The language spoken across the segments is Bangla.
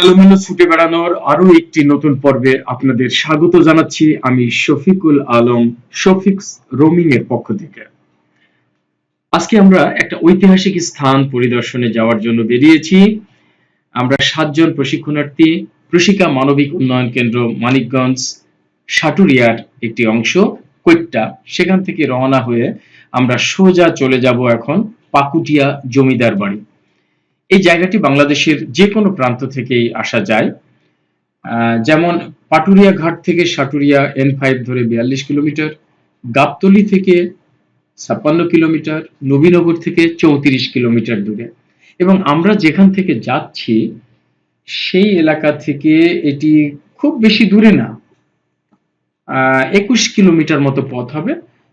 এলোমেলো ছুটে বেড়ানোর আরও একটি নতুন পর্বে আপনাদের স্বাগত জানাচ্ছি আমি শফিকুল আলম, শফিক্স রোমিং এর পক্ষ থেকে। আজকে আমরা একটা ঐতিহাসিক স্থান পরিদর্শনে যাওয়ার জন্য বেরিয়েছি। আমরা সাতজন প্রশিক্ষণার্থী, প্রশিকা মানবিক উন্নয়ন কেন্দ্র মানিকগঞ্জ, সাটুরিয়ার একটি অংশ, কৈট্টা। সেখান থেকে রওনা হয়ে আমরা সোজা চলে যাব এখন পাকুটিয়া জমিদার বাড়ি। এই জায়গাটি বাংলাদেশের যে কোনো প্রান্ত থেকেই আসা যায়। যেমন পাটুরিয়া ঘাট থেকে সাটুরিয়া এন ফাইভ ধরে বিয়াল্লিশ কিলোমিটার, গাবতলি থেকে ছাপ্পান্ন কিলোমিটার, নবীনগর থেকে চৌত্রিশ কিলোমিটার দূরে। এবং আমরা যেখান থেকে যাচ্ছি, সেই এলাকা থেকে এটি খুব বেশি দূরে না। একুশ কিলোমিটার মতো পথ হবে।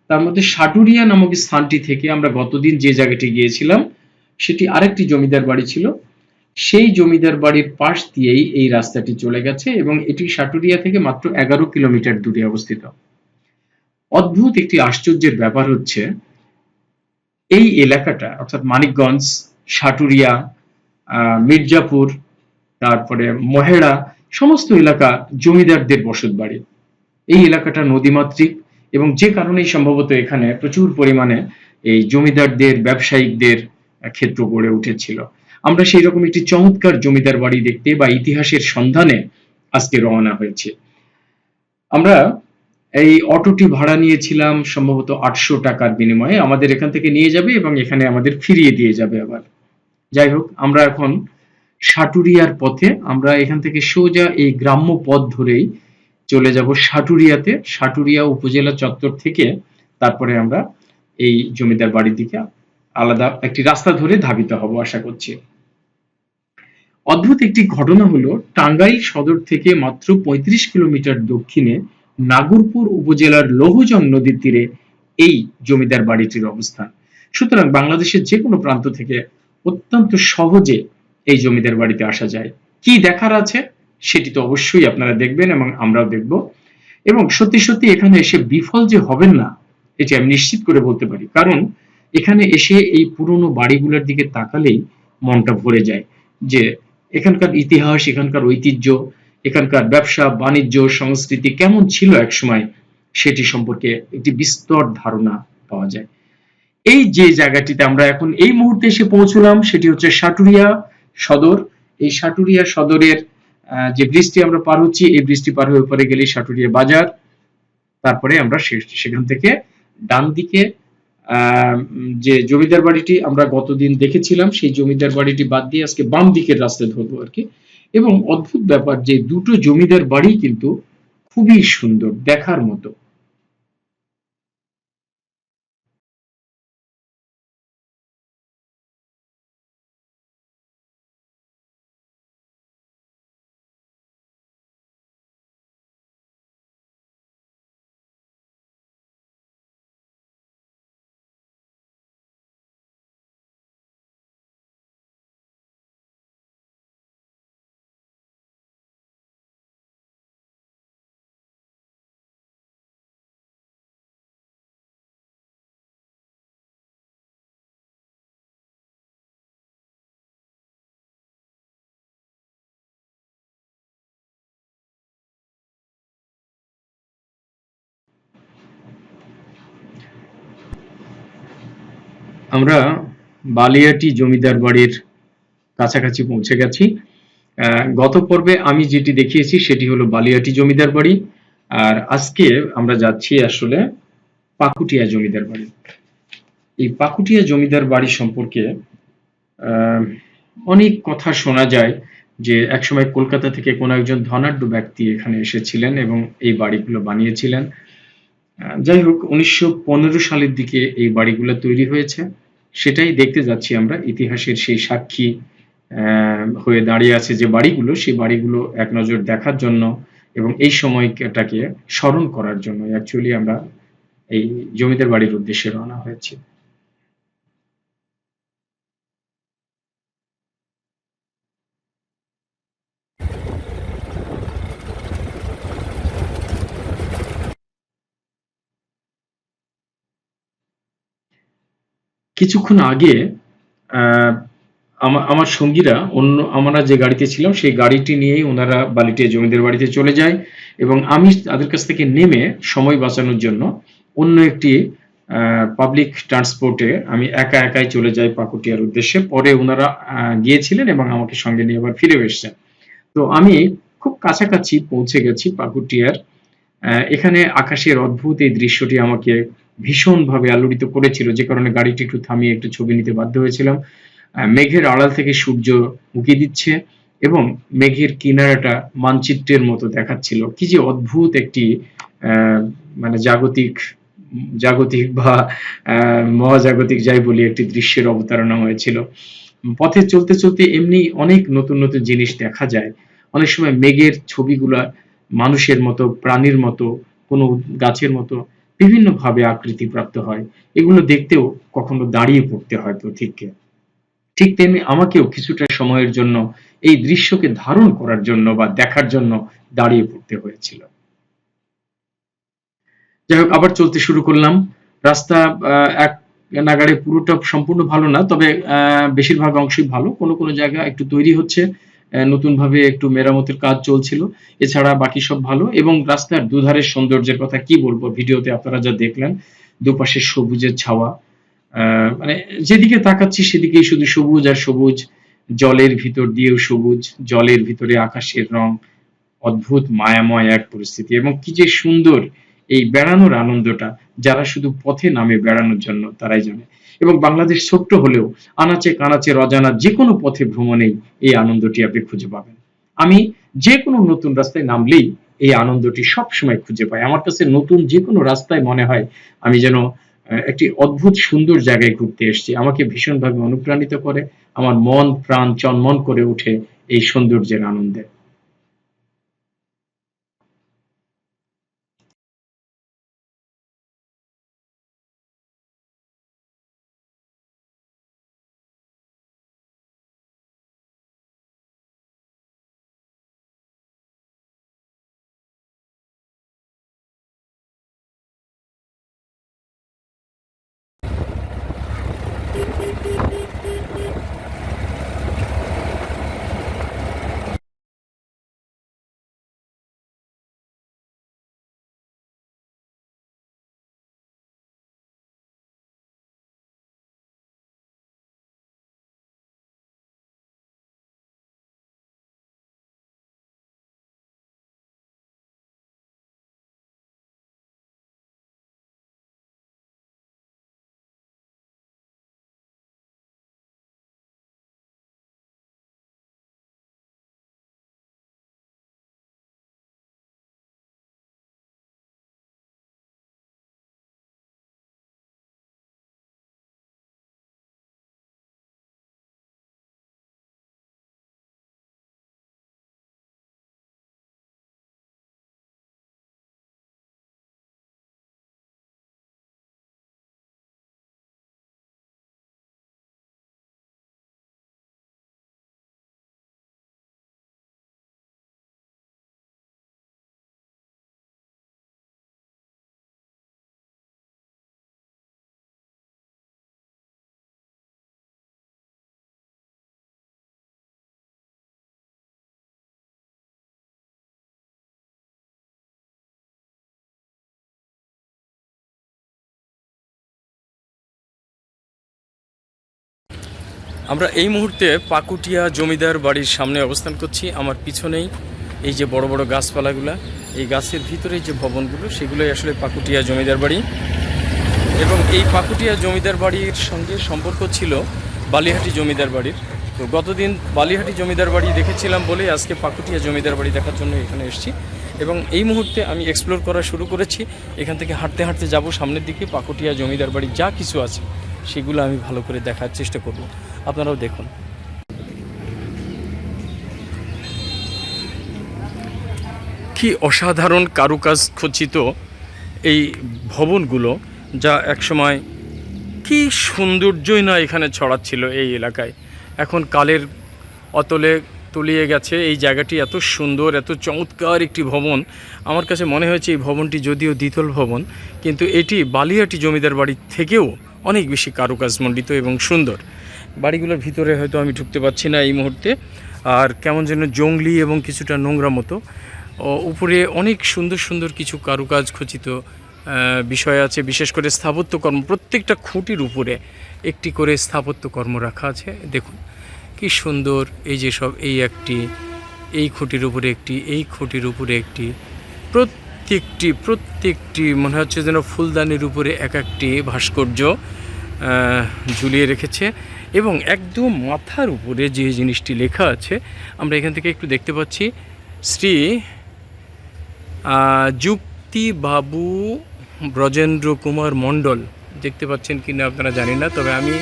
তার মধ্যে সাটুরিয়া নামক স্থানটি থেকে আমরা গতদিন যে জায়গাটি গিয়েছিলাম সেটি আরেকটি জমিদার বাড়ি ছিল। সেই জমিদার বাড়ির পাশ দিয়েই এই রাস্তাটি চলে গেছে এবং এটি সাটুরিয়া থেকে মাত্র এগারো কিলোমিটার দূরে অবস্থিত। অদ্ভুত একটি আশ্চর্যের ব্যাপার হচ্ছে, এই এলাকাটা, অর্থাৎ মানিকগঞ্জ, সাটুরিয়া মির্জাপুর, তারপরে মহেড়া, সমস্ত এলাকা জমিদারদের বসত বাড়ি। এই এলাকাটা নদীমাতৃক এবং যে কারণেই সম্ভবত এখানে প্রচুর পরিমাণে এই জমিদারদের, ব্যবসায়িকদের ক্ষেত্র গড়ে উঠেছিল। আমরা সেই রকম একটি চমৎকার জমিদার বাড়ি দেখতে বা ইতিহাসের সন্ধানে আজকে রওনা হয়েছে। আমরা এই অটোটি ভাড়া নিয়েছিলাম সম্ভবত আটশো টাকার বিনিময়ে। আমাদের এখান থেকে নিয়ে যাবে এবং এখানে আমাদের ফিরিয়ে দিয়ে যাবে আবার। যাই হোক, আমরা এখন সাটুরিয়ার পথে, আমরা এখান থেকে সোজা এই গ্রাম্য পথ ধরেই চলে যাব সাটুরিয়াতে। সাটুরিয়া উপজেলা চত্বর থেকে তারপরে আমরা এই জমিদার বাড়ির দিকে আলাদা একটি রাস্তা ধরে ধাবিত হব, আশা করছি। অদ্ভুত একটি ঘটনা হলো, টাঙ্গাইল সদর থেকে মাত্র ৩৫ কিলোমিটার দক্ষিণে নাগরপুর উপজেলার লৌহজং নদীর তীরে এই জমিদার বাড়িটির অবস্থান সুতরাং বাংলাদেশের যে কোনো প্রান্ত থেকে অত্যন্ত সহজে এই জমিদার বাড়িতে আসা যায়। কি দেখার আছে সেটি তো অবশ্যই আপনারা দেখবেন এবং আমরাও দেখব। এবং সত্যি সত্যি এখানে এসে বিফল যে হবেন না, এটি আমি নিশ্চিত করে বলতে পারি। কারণ এখানে এসে এই পুরনো বাড়িগুলোর দিকে তাকালেই মনটা ভরে যায় যে এখানকার ইতিহাস, এখানকার ঐতিহ্য, এখানকার ব্যবসা, বাণিজ্য, সংস্কৃতি কেমন ছিল একসময় সেটি সম্পর্কে একটি বিস্তর ধারণা পাওয়া যায়। এই যে জায়গাটিতে আমরা এখন এই মুহূর্তে এসে পৌঁছলাম সেটি হচ্ছে সাটুরিয়া সদর। এই সাটুরিয়া সদরের যে বৃষ্টি আমরা পার হচ্ছি, এই বৃষ্টি পার হয়ে উপরে গেলেই সাটুরিয়া বাজার। তারপরে আমরা সেখান থেকে ডান দিকে যে জমিদার বাড়িটি আমরা গতদিন দেখেছিলাম, সেই জমিদার বাড়িটি বাদ দিয়ে আজকে বাম দিকের রাস্তায় ধরবো আর কি। এবং অদ্ভুত ব্যাপার যে দুটো জমিদার বাড়ি কিন্তু খুবই সুন্দর, দেখার মতো। আমরা বালিয়াটি জমিদার বাড়ির কাছাকাছি পৌঁছে গেছি। গত পর্বে আমি যেটি দেখিয়েছি সেটি হলো বালিয়াটি জমিদার বাড়ি। আর আজকে আমরা যাচ্ছি আসলে পাকুটিয়া জমিদার বাড়ি। এই পাকুটিয়া জমিদার বাড়ি সম্পর্কে অনেক কথা শোনা যায় যে একসময় কলকাতা থেকে কোনো একজন ধনাঢ্য ব্যক্তি এখানে এসেছিলেন এবং এই বাড়িগুলো বানিয়েছিলেন। যাই হোক, উনিশশো পনেরো সালের দিকে এই বাড়িগুলো তৈরি হয়েছে। সেটাই দেখতে যাচ্ছি আমরা। ইতিহাসের সেই সাক্ষী হয়ে দাঁড়িয়ে আছে যে বাড়িগুলো, সেই বাড়িগুলো এক নজর দেখার জন্য এবং এই সময়টাকে স্মরণ করার জন্য অ্যাকচুয়ালি আমরা এই জমিদার বাড়ির উদ্দেশ্যে রওনা হয়েছি। কিছুক্ষণ আগে আমার সঙ্গীরা অন্য, আমরা যে গাড়িতে ছিলাম, সেই গাড়িটি নিয়েই ওনারা বালিটিয়া জমিদের বাড়িতে চলে যায় এবং আমি তাদের কাছ থেকে নেমে সময় বাঁচানোর জন্য অন্য একটি পাবলিক ট্রান্সপোর্টে আমি একা একাই চলে যাই পাকুটিয়ার উদ্দেশ্যে। পরে ওনারা গিয়েছিলেন এবং আমাকে সঙ্গে নিয়ে আবার ফিরে এসেছেন। তো আমি খুব কাছাকাছি পৌঁছে গেছি পাকুটিয়ার। এখানে আকাশের অদ্ভুত এই দৃশ্যটি আমাকে ভীষণভাবে আলোড়িত করেছিল। যে কারণে গাড়িটি একটু থামিয়ে একটু ছবি নিতে বাধ্য হয়েছিলাম। মেঘের আড়াল থেকে সূর্য উঁকি দিচ্ছে এবং মেঘের কিনারাটা মানচিত্রের মতো দেখাচ্ছিল। কি যে অদ্ভুত একটি মানে জাগতিক জাগতিক বা মহাজাগতিক যাই বলি, একটি দৃশ্যের অবতারণা হয়েছিল। পথে চলতে চলতে এমনি অনেক নতুন নতুন জিনিস দেখা যায়। অনেক সময় মেঘের ছবিগুলা মানুষের মতো, প্রাণীর মতো, কোনো গাছের মতো বিভিন্ন ভাবে আকৃতি প্রাপ্ত হয়। এগুলো দেখতেও কখনো দাঁড়িয়ে পড়তে হয় পথিককে। ঠিক তেমনি আমাকেও কিছুটা সময়ের জন্য এই দৃশ্যকে ধারণ করার জন্য বা দেখার জন্য দাঁড়িয়ে পড়তে হয়েছিল। যাই হোক, আবার চলতে শুরু করলাম। রাস্তা এক নাগাড়ে পুরোটা সম্পূর্ণ ভালো না, তবে বেশিরভাগ অংশই ভালো। কোনো কোনো জায়গা একটু তৈরি হচ্ছে। নতুন ভাবে একটু মেরামতের কাজ চলছিল। এছাড়া বাকি সব ভালো এবং রাস্তার দুধারের সৌন্দর্যের কথা কি বলব ভিডিওতে আপনারা যা দেখলেন, দুপাশে সবুজের ছাওয়া মানে যেদিকে তাকাচ্ছি সেদিকেই শুধু সবুজ আর সবুজ, জলের ভিতর দিয়েও সবুজ, জলের ভিতরে আকাশের রং, অদ্ভুত মায়াময় এক পরিস্থিতি এবং কি যে সুন্দর এই বেড়ানোর আনন্দটা, যারা শুধু পথে নামে বেড়ানোর জন্য তারাই জানে। এবং বাংলাদেশ ছোট্ট হলেও আনাচে কানাচে রজানা যে কোনো পথে ভ্রমণেই এই আনন্দটি আপনি খুঁজে পাবেন। আমি যে কোনো নতুন রাস্তায় নামলেই এই আনন্দটি সব সময় খুঁজে পাই। আমার কাছে নতুন যে কোনো রাস্তায় মনে হয় আমি যেন একটি অদ্ভুত সুন্দর জায়গায় ঘুরতে এসেছি। আমাকে ভীষণভাবে অনুপ্রাণিত করে, আমার মন, প্রাণ, চনমন করে ওঠে এই সৌন্দর্যের আনন্দে। আমরা এই মুহূর্তে পাকুটিয়া জমিদার বাড়ির সামনে অবস্থান করছি। আমার পিছনেই এই যে বড় বড় গাছপালাগুলো, এই গাছের ভিতরে যে ভবনগুলো, সেগুলোই আসলে পাকুটিয়া জমিদার বাড়ি। এবং এই পাকুটিয়া জমিদার বাড়ির সঙ্গে সম্পর্ক ছিল বালিহাটি জমিদার বাড়ির। তো গতদিন বালিহাটি জমিদার বাড়ি দেখেছিলাম বলে আজকে পাকুটিয়া জমিদার বাড়ি দেখার জন্য এখানে এসেছি। এবং এই মুহূর্তে আমি এক্সপ্লোর করা শুরু করেছি। এখান থেকে হাঁটতে হাঁটতে যাব সামনের দিকে, পাকুটিয়া জমিদার বাড়ি যা কিছু আছে। সেগুলো আমি ভালো করে দেখার চেষ্টা করব। আপনারাও দেখুন। কি অসাধারণ কারুকাজ খচিত এই ভবনগুলো যা একসময় কি সৌন্দর্যই না এখানে ছড়াচ্ছিল এই এলাকায়। এখন কালের অতলে তলিয়ে গেছে এই জায়গাটি, এত সুন্দর, এত চমৎকার একটি ভবন। আমার কাছে মনে হয়েছে এই ভবনটি যদিও দ্বিতল ভবন, কিন্তু এটি বালিয়াটি জমিদার বাড়ির থেকেও অনেক বেশি কারুকাজমণ্ডিত এবং সুন্দর। বাড়িগুলোর ভিতরে হয়তো আমি ঢুকতে পারছি না এই মুহূর্তে। আর কেমন যেন জঙ্গলি এবং কিছুটা নোংরা মতো। উপরে অনেক সুন্দর সুন্দর কিছু কারুকাজ খচিত বিষয় আছে। বিশেষ করে স্থাপত্যকর্ম প্রত্যেকটা খুঁটির উপরে একটি করে স্থাপত্যকর্ম রাখা আছে। দেখুন, কি সুন্দর এই যে সব, এই একটি, এই খুঁটির উপরে একটি, এই খুঁটির উপরে একটি। প্রত্যেকটি প্রত্যেকটি মনে হচ্ছে যেন ফুলদানির উপরে এক একটি ভাস্কর্য ঝুলিয়ে রেখেছে এবং একদম মাথার উপরে যে জিনিসটি লেখা আছে, আমরা এখান থেকে একটু দেখতে পাচ্ছি, শ্রী যুক্তিবাবু ব্রজেন্দ্র কুমার মণ্ডল। দেখতে পাচ্ছেন কি না আপনারা জানি না, তবে আমি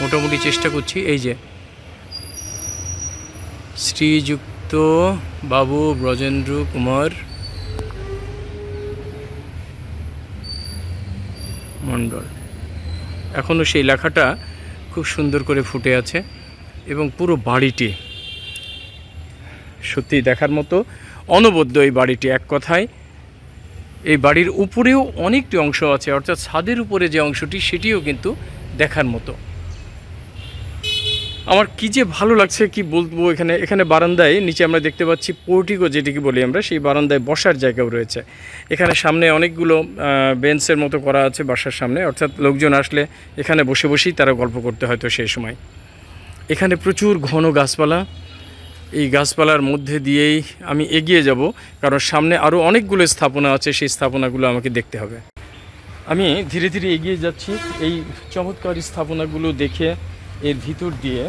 মোটামুটি চেষ্টা করছি, এই যে, শ্রীযুক্ত বাবু ব্রজেন্দ্র কুমার মণ্ডল। এখনও সেই লেখাটা খুব সুন্দর করে ফুটে আছে এবং পুরো বাড়িটি সত্যি দেখার মতো অনবদ্য এই বাড়িটি এক কথায়। এই বাড়ির উপরেও অনেকটি অংশ আছে, অর্থাৎ ছাদের উপরে যে অংশটি, সেটিও কিন্তু দেখার মতো। আমার কি যে ভালো লাগছে, কি বলব এখানে এখানে বারান্দায়, নিচে আমরা দেখতে পাচ্ছি পোর্টিকো যেটিকে বলি আমরা, সেই বারান্দায় বসার জায়গাও রয়েছে। এখানে সামনে অনেকগুলো বেঞ্চের মতো করা আছে বাসার সামনে, অর্থাৎ লোকজন আসলে এখানে বসে বসেই তারা গল্প করতে হয়তো সেই সময়। এখানে প্রচুর ঘন গাছপালা। এই গাছপালার মধ্যে দিয়েই আমি এগিয়ে যাব, কারণ সামনে আরও অনেকগুলো স্থাপনা আছে, সেই স্থাপনাগুলো আমাকে দেখতে হবে। আমি ধীরে ধীরে এগিয়ে যাচ্ছি, এই চমৎকার স্থাপনাগুলো দেখে এর ভিতর দিয়ে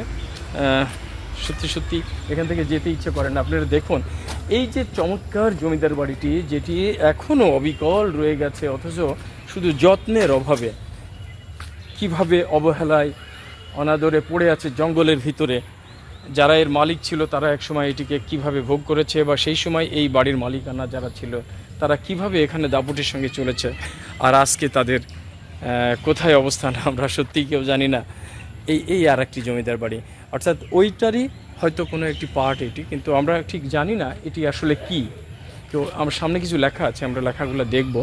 সত্যি সত্যি এখান থেকে যেতে ইচ্ছে করেন আপনারা দেখুন, এই যে চমৎকার জমিদার বাড়িটি, যেটি এখনও অবিকল রয়ে গেছে, অথচ শুধু যত্নের অভাবে। কীভাবে অবহেলায় অনাদরে পড়ে আছে জঙ্গলের ভিতরে, যারা এর মালিক ছিল, তারা একসময় এটিকে কীভাবে ভোগ করেছে, বা সেই সময় এই বাড়ির মালিকানা যারা ছিল, তারা কীভাবে এখানে দাপুটের সঙ্গে চলেছে, আর আজকে তাদের কোথায় অবস্থান, আমরা সত্যিই কেউ জানি না। এই এই আর একটি জমিদার বাড়ি। অর্থাৎ ওইটারই হয়তো কোনো একটি পার্ট এটি, কিন্তু আমরা ঠিক জানি না এটি আসলে কি। তো আমার সামনে কিছু লেখা আছে, আমরা লেখাগুলো দেখব।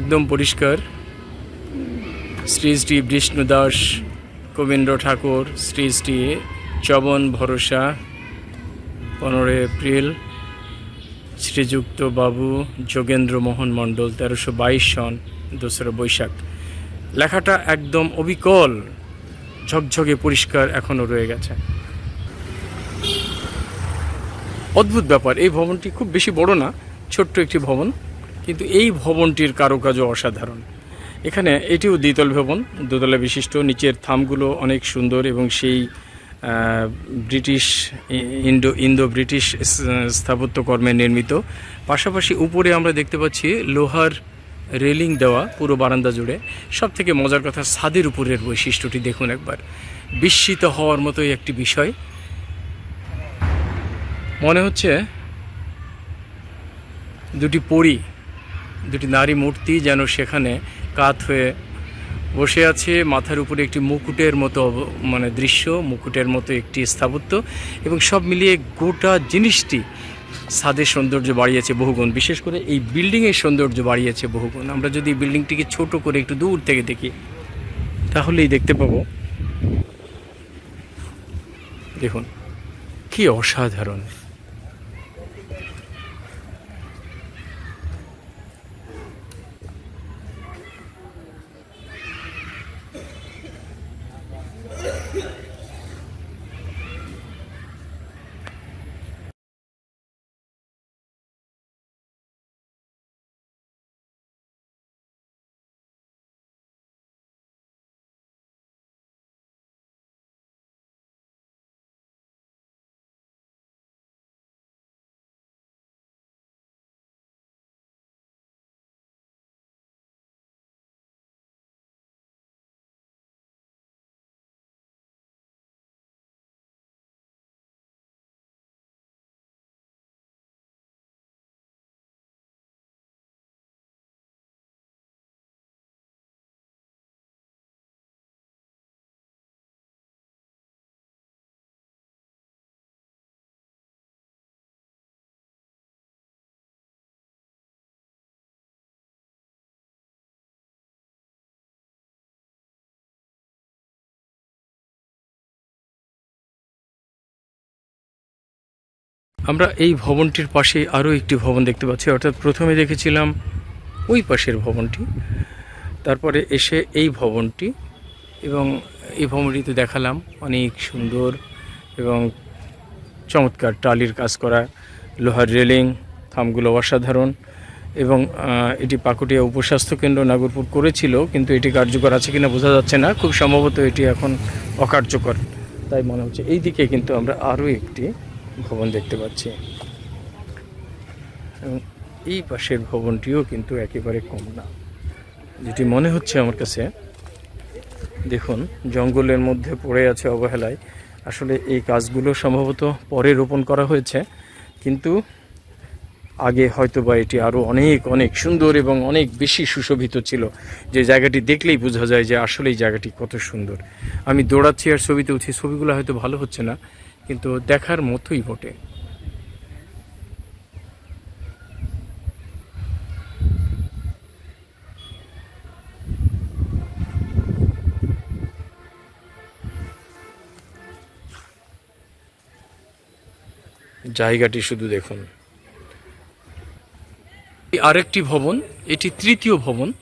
একদম পরিষ্কার। শ্রী শ্রী বিষ্ণু দাস, গোবিন্দ ঠাকুর, শ্রী শ্রী চবন ভরসা, পনেরোই এপ্রিল, শ্রীযুক্ত বাবু যোগেন্দ্র মোহন মণ্ডল, তেরোশো বাইশ সন দোসরা বৈশাখ। লেখাটা একদম অবিকল, ঝকঝকে পরিষ্কার এখনও রয়ে গেছে। অদ্ভুত ব্যাপার, এই ভবনটি খুব বেশি বড় না, ছোট্ট একটি ভবন। কিন্তু এই ভবনটির কারুকাজও অসাধারণ। এখানে এটিও দ্বিতল ভবন, দোতলা বিশিষ্ট, নিচের থামগুলো অনেক সুন্দর এবং সেই ব্রিটিশ ইন্ডো ইন্দো ব্রিটিশ স্থাপত্যকর্মে নির্মিত। পাশাপাশি উপরে আমরা দেখতে পাচ্ছি লোহার রেলিং দেওয়া পুরো বারান্দা জুড়ে। সব থেকে মজার কথা, ছাদের উপরের বৈশিষ্ট্যটি দেখুন একবার। বিস্মিত হওয়ার মতোই একটি বিষয়। মনে হচ্ছে দুটি পরী দুটি নারী মূর্তি যেন সেখানে কাত হয়ে বসে আছে। মাথার উপরে একটি মুকুটের মতো মানে দৃশ্য, মুকুটের মতো একটি স্থাপত্য এবং সব মিলিয়ে গোটা জিনিসটি ছাদের সৌন্দর্য বাড়িয়েছে বহুগুণ। বিশেষ করে এই বিল্ডিংয়ের সৌন্দর্য বাড়িয়েছে বহুগুণ। আমরা যদি বিল্ডিংটিকে ছোট করে একটু দূর থেকে দেখি, তাহলেই দেখতে পাবো। দেখুন, কি অসাধারণ। আমরা এই ভবনটির পাশে আরও একটি ভবন দেখতে পাচ্ছি। অর্থাৎ প্রথমে দেখেছিলাম ওই পাশের ভবনটি, তারপরে এসে এই ভবনটি এবং এই ভবনটিতে দেখালাম অনেক সুন্দর এবং চমৎকার টালির কাজ করা, লোহার রেলিং, থামগুলো অসাধারণ এবং এটি পাকুটিয়া উপস্বাস্থ্য কেন্দ্র নাগরপুর করেছিল, কিন্তু এটি কার্যকর আছে কিনা বোঝা যাচ্ছে না। খুব সম্ভবত এটি এখন অকার্যকর, তাই মনে হচ্ছে। এই দিকে কিন্তু আমরা আরও একটি ভবন দেখতে পাচ্ছি। এবং এই পাশের ভবনটিও কিন্তু একেবারে কম না। যেটি মনে হচ্ছে আমার কাছে, দেখুন, জঙ্গলের মধ্যে পড়ে আছে অবহেলায়। আসলে এই কাজগুলো সম্ভবত পরে রোপণ করা হয়েছে, কিন্তু আগে হয়তো বা এটি আরও অনেক অনেক সুন্দর এবং অনেক বেশি সুশোভিত ছিল। যে জায়গাটি দেখলেই বোঝা যায় যে আসলে এই জায়গাটি কত সুন্দর। আমি দৌড়াচ্ছি আর ছবি তুলছি ছবিগুলো হয়তো ভালো হচ্ছে না। কিন্তু দেখার মতোই বটে। জায়গাটি শুধু দেখুন। আরেকটি ভবন, এটি তৃতীয় ভবন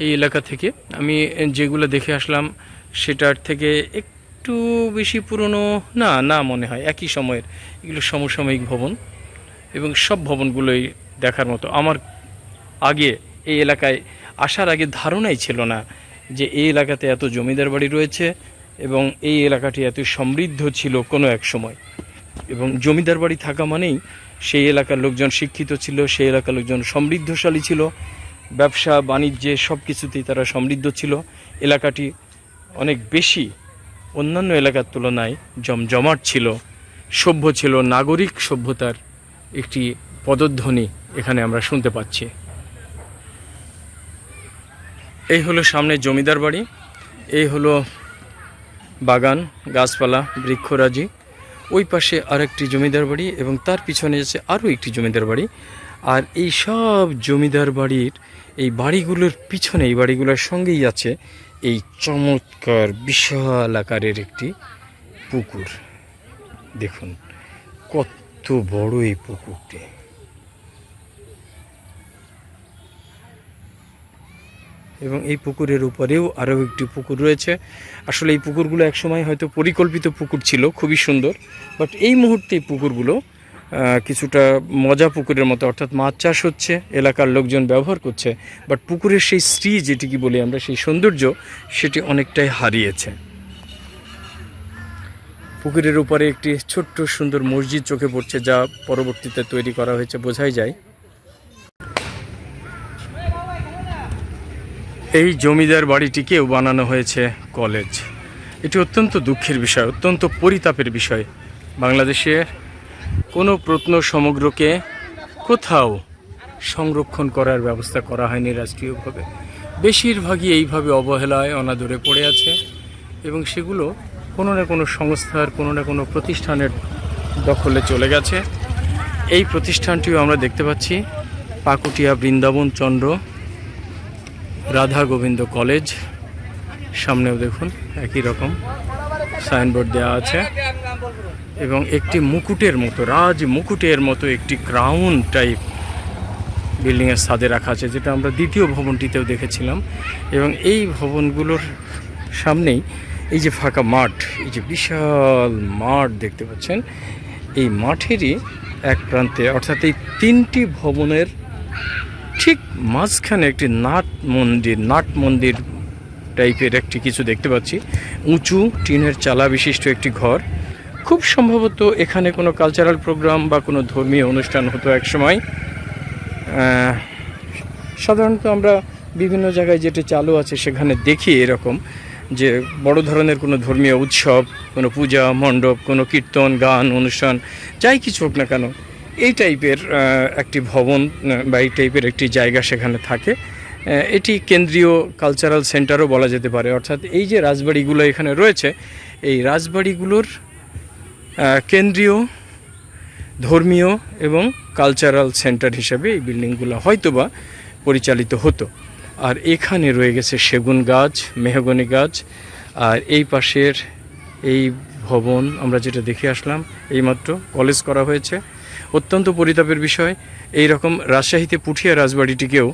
এই এলাকা থেকে। আমি যেগুলো দেখে আসলাম, সেটার থেকে একটু বেশি পুরনো, না না মনে হয়, একই সময়ের। এগুলো সমসাময়িক ভবন এবং সব ভবনগুলোই দেখার মতো। আমার আগে এই এলাকায় আসার আগে ধারণাই ছিল না যে এই এলাকাতে এত জমিদার বাড়ি রয়েছে এবং এই এলাকাটি এত সমৃদ্ধ ছিল কোনো এক সময়। এবং জমিদার বাড়ি থাকা মানেই সেই এলাকার লোকজন শিক্ষিত ছিল, সেই এলাকার লোকজন সমৃদ্ধশালী ছিল, ব্যবসা, বাণিজ্যে সব কিছুতেই তারা সমৃদ্ধ ছিল। এলাকাটি অনেক বেশি অন্যান্য এলাকার তুলনায় জমজমাট ছিল, সভ্য ছিল, নাগরিক সভ্যতার একটি পদধ্বনি এখানে আমরা শুনতে পাচ্ছি। এই হলো সামনে জমিদার বাড়ি, এই হলো বাগান, গাছপালা, বৃক্ষরাজি। ওই পাশে আরেকটি জমিদার বাড়ি এবং তার পিছনে আছে আরও একটি জমিদার বাড়ি। আর এই সব জমিদার বাড়ির এই বাড়িগুলোর পিছনে, এই বাড়িগুলোর সঙ্গেই আছে এই চমৎকার, বিশাল আকারের একটি পুকুর। দেখুন, কত বড় এই পুকুরটি। এবং এই পুকুরের উপরেও আরও একটি পুকুর রয়েছে। আসলে এই পুকুরগুলো একসময় হয়তো পরিকল্পিত পুকুর ছিল, খুবই সুন্দর। বাট এই মুহূর্তে এই পুকুরগুলো কিছুটা মজা পুকুরের মতো, অর্থাৎ মাছ চাষ হচ্ছে, এলাকার লোকজন ব্যবহার করছে বাট পুকুরের সেই শ্রী যেটিকে বলি আমরা, সেই সৌন্দর্য, সেটি অনেকটাই হারিয়েছে। পুকুরের উপরে একটি ছোট্ট সুন্দর মসজিদ চোখে পড়ছে, যা পরবর্তীতে তৈরি করা হয়েছে, বোঝাই যায়। এই জমিদার বাড়িটিকেও বানানো হয়েছে কলেজ এটি অত্যন্ত দুঃখের বিষয়, অত্যন্ত পরিতাপের বিষয়। বাংলাদেশে কোনো প্রত্ন সমগ্রকে কোথাও সংরক্ষণ করার ব্যবস্থা করা হয়নি রাষ্ট্রীয়ভাবে। বেশিরভাগই এইভাবে অবহেলায় অনাদরে পড়ে আছে এবং সেগুলো কোনো না কোনো সংস্থার, কোনো না কোনো প্রতিষ্ঠানের দখলে চলে গেছে। এই প্রতিষ্ঠানটিও আমরা দেখতে পাচ্ছি। পাকুটিয়া বৃন্দাবন চন্দ্র রাধা গোবিন্দ কলেজ। সামনেও দেখুন, একই রকম সাইনবোর্ড দেওয়া আছে। এবং একটি মুকুটের মতো, রাজ মুকুটের মতো একটি ক্রাউন টাইপ বিল্ডিংয়ের ছাদে রাখা আছে, যেটা আমরা দ্বিতীয় ভবনটিতেও দেখেছিলাম। এবং এই ভবনগুলোর সামনেই এই যে ফাঁকা মাঠ, এই যে বিশাল মাঠ দেখতে পাচ্ছেন। এই মাঠেরই এক প্রান্তে, অর্থাৎ এই তিনটি ভবনের ঠিক মাঝখানে একটি নাট মন্দির নাট মন্দির টাইপের একটি কিছু দেখতে পাচ্ছি। উঁচু টিনের চালা বিশিষ্ট একটি ঘর। খুব সম্ভবত এখানে কোনো কালচারাল প্রোগ্রাম বা কোনো ধর্মীয় অনুষ্ঠান হতো এক সময়। সাধারণত আমরা বিভিন্ন জায়গায় যেটা চালু আছে সেখানে দেখি এরকম যে বড় ধরনের কোনো ধর্মীয় উৎসব, কোনো পূজা, মণ্ডপ, কোনো কীর্তন, গান, অনুষ্ঠান, যাই কিছু হোক না কেন, এই টাইপের একটি ভবন, বা এই টাইপের একটি জায়গা সেখানে থাকে। এটি কেন্দ্রীয় কালচারাল সেন্টারও বলা যেতে পারে। অর্থাৎ এই যে রাজবাড়িগুলো এখানে রয়েছে, এই রাজবাড়িগুলোর কেন্দ্রীয়, ধর্মীয় এবং কালচারাল সেন্টার হিসেবে এই বিল্ডিংগুলো হয়তোবা পরিচালিত হতো। আর এখানে রয়ে গেছে সেগুন গাছ, মেহগনি গাছ, আর এই পাশের এই ভবন আমরা যেটা দেখে আসলাম, এইমাত্র কলেজ করা হয়েছে। অত্যন্ত পরিতাপের বিষয় এই রকম রাজশাহীতে পুঠিয়া রাজবাড়িটিকেও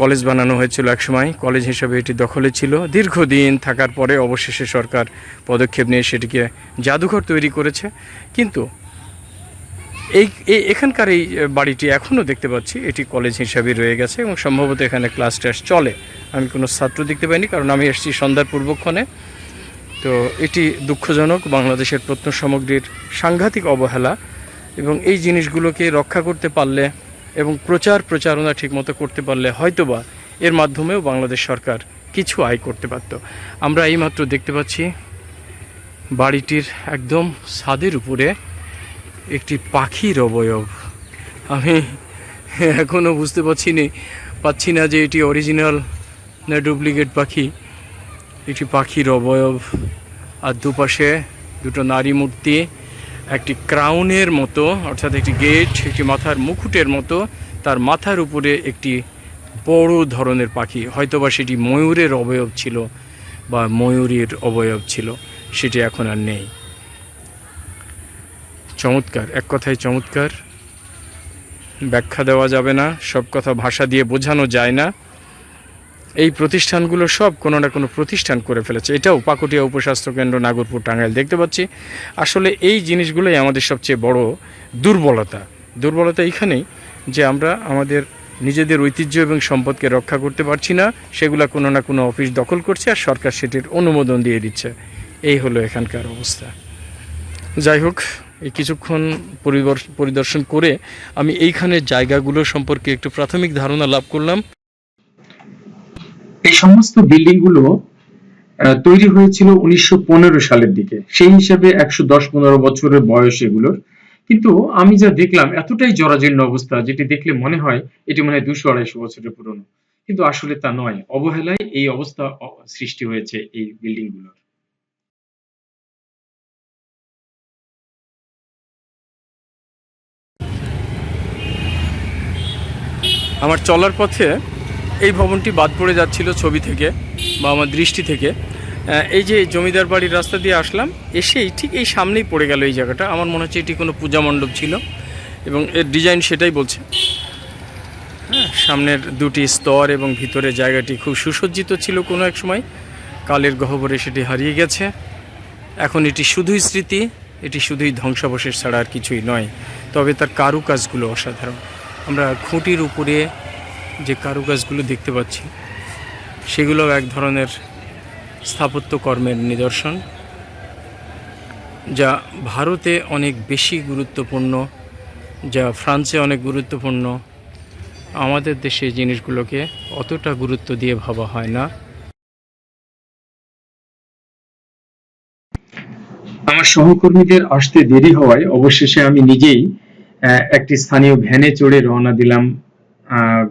কলেজ বানানো হয়েছিল একসময় কলেজ হিসাবে এটি দখলে ছিল। দীর্ঘদিন থাকার পরে অবশেষে সরকার পদক্ষেপ নিয়ে সেটিকে জাদুঘর তৈরি করেছে। কিন্তু এই এখানকার এই বাড়িটি এখনও দেখতে পাচ্ছি। এটি কলেজ হিসাবে রয়ে গেছে এবং সম্ভবত এখানে ক্লাস টাস চলে। আমি কোনো ছাত্র দেখতে পাইনি, কারণ আমি এসেছি সন্ধ্যার পূর্বক্ষণে। তো এটি দুঃখজনক বাংলাদেশের প্রত্ন সামগ্রীর সাংঘাতিক অবহেলা এবং এই জিনিসগুলোকে রক্ষা করতে পারলে এবং প্রচার প্রচারণা ঠিকমতো করতে পারলে হয়তোবা এর মাধ্যমেও বাংলাদেশ সরকার কিছু আয় করতে পারত। আমরা এইমাত্র দেখতে পাচ্ছি, বাড়িটির একদম ছাদের উপরে একটি পাখির অবয়ব। আমি এখনও বুঝতে পারছি নি পাচ্ছি না যে এটি অরিজিনাল না ডুপ্লিকেট পাখি। একটি পাখির অবয়ব। আর দুপাশে দুটো নারী মূর্তি। একটি ক্রাউনের মতো, অর্থাৎ একটি গেট, একটি মাথার মুকুটের মতো, তার মাথার উপরে একটি বড় ধরনের পাখি। হয়তোবা সেটি ময়ূরের অবয়ব ছিল বা ময়ূরীর অবয়ব ছিল, সেটি এখন আর নেই। চমৎকার, এক কথায় চমৎকার। ব্যাখ্যা দেওয়া যাবে না, সব কথা ভাষা দিয়ে বোঝানো যায় না। এই প্রতিষ্ঠানগুলো সব কোনো না কোনো প্রতিষ্ঠান করে ফেলেছে। এটাও পাকুটিয়া উপস্বাস্থ্য কেন্দ্র, নাগরপুর, টাঙ্গাইল দেখতে পাচ্ছি। আসলে এই জিনিসগুলোই আমাদের সবচেয়ে বড় দুর্বলতা। দুর্বলতা এইখানেই যে আমরা আমাদের নিজেদের ঐতিহ্য এবং সম্পদকে রক্ষা করতে পারছি না, সেগুলো কোনো না কোনো অফিস দখল করছে আর সরকার সেটির অনুমোদন দিয়ে দিচ্ছে। এই হলো এখানকার অবস্থা। যাই হোক, এই কিছুক্ষণ পরিদর্শন করে আমি এইখানের জায়গাগুলো সম্পর্কে একটু প্রাথমিক ধারণা লাভ করলাম। এই সমস্ত বিল্ডিংগুলো তৈরি হয়েছিল উনিশশো সালের দিকে। সেই হিসাবে একশো দশ পনেরো বছরের বয়স এগুলোর। কিন্তু আমি যা দেখলাম, এতটাই জরাজীর্ণ অবস্থা, যেটি দেখলে মনে হয় এটি মনে হয় দুশো আড়াইশো বছরের পুরনো। কিন্তু আসলে তা নয়। অবহেলায় এই অবস্থা সৃষ্টি হয়েছে এই বিল্ডিংগুলোর। আমার চলার পথে এই ভবনটি বাদ পড়ে যাচ্ছিল ছবি থেকে বা আমার দৃষ্টি থেকে। এই যে জমিদার বাড়ির রাস্তা দিয়ে আসলাম, এসেই ঠিক এই সামনেই পড়ে গেল এই জায়গাটা। আমার মনে হচ্ছে এটি কোনো পূজা মণ্ডপ ছিল এবং এর ডিজাইন সেটাই বলছে। হ্যাঁ সামনের দুটি স্তর এবং ভিতরে জায়গাটি খুব সুসজ্জিত ছিল কোনো এক সময়। কালের গহ্বরে সেটি হারিয়ে গেছে। এখন এটি শুধুই স্মৃতি, এটি শুধুই ধ্বংসাবশেষ ছাড়া আর কিছুই নয়। তবে তার কারুকাজগুলো অসাধারণ। আমরা খুঁটির উপরে যে কারুকাজগুলো দেখতে পাচ্ছি, সেগুলো এক ধরনের স্থাপত্য কর্মের নিদর্শন, যা ভারতে অনেক বেশি গুরুত্বপূর্ণ, যা ফ্রান্সে অনেক গুরুত্বপূর্ণ। আমাদের দেশে জিনিসগুলোকে অতটা গুরুত্ব দিয়ে ভাবা হয় না। আমার সহকর্মীদের আসতে দেরি হওয়ায় অবশেষে আমি নিজেই একটি স্থানীয় ভ্যানে চড়ে রওনা দিলাম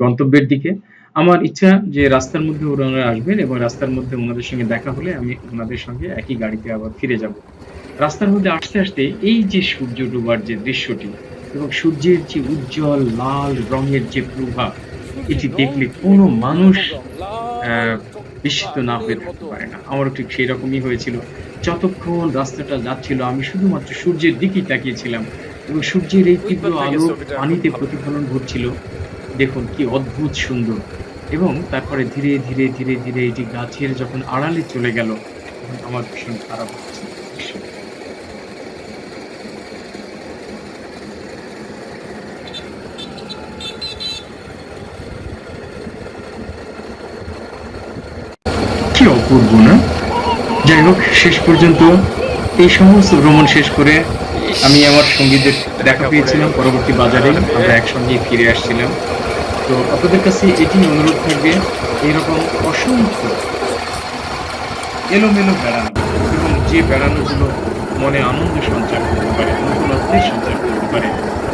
গন্তব্যের দিকে। আমার ইচ্ছা যে রাস্তার মধ্যে ওনারা আসবেন এবং রাস্তার মধ্যে ওনাদের সঙ্গে দেখা হলে আমি ওনাদের সঙ্গে একই গাড়িতে আবার ফিরে যাব। রাস্তার মধ্যে আসতে আসতে এই যে সূর্য ডোবার যে দৃশ্যটি এবং সূর্যের যে উজ্জ্বল, লাল রঙের যে প্রভাব, এটি দেখলে কোনো মানুষ বিস্মিত না হয়ে থাকতে পারে না। আমারও ঠিক সেই রকমই হয়েছিল। যতক্ষণ রাস্তাটা যাচ্ছিল, আমি শুধুমাত্র সূর্যের দিকেই তাকিয়েছিলাম এবং সূর্যের এই তীব্র আলো পানিতে প্রতিফলন ঘটছিল। দেখুন কি অদ্ভুত সুন্দর। এবং তারপরে ধীরে ধীরে ধীরে ধীরে এটি গাছের যখন আড়ালে চলে গেল তখন আমার ভীষণ খারাপ হচ্ছে কি অপূর্ব না? যাই হোক শেষ পর্যন্ত এই সমস্ত ভ্রমণ শেষ করে আমি আমার সঙ্গীদের দেখা পেয়েছিলাম পরবর্তী বাজারে। আমরা একসঙ্গে ফিরে আসছিলাম। তো আপনাদের কাছে এটি অনুরোধ থাকবে এইরকম অসংখ্য এলোমেলো বেড়ানো এবং যে বেড়ানোগুলো মনে আনন্দ সঞ্চার করতে পারে নতুনত্বের সঞ্চার করতে পারে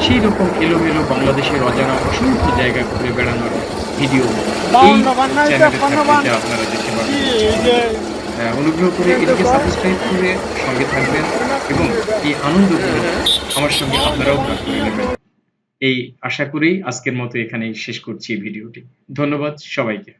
সেই রকম এলোমেলো বাংলাদেশের অজানা অসংখ্য জায়গা ঘুরে বেড়ানোর ভিডিও এই চ্যানেলে আপনারা দেখতে পাবেন আহ, অনুগ্রহ করে এটিকে সাবস্ক্রাইব করে সঙ্গে থাকবেন এবং এই আনন্দগুলো আমার সঙ্গে আপনারাও ভাগ করে নেবেন। এই আশা করেই আজকের মতো এখানেই শেষ করছি ভিডিওটি। ধন্যবাদ সবাইকে।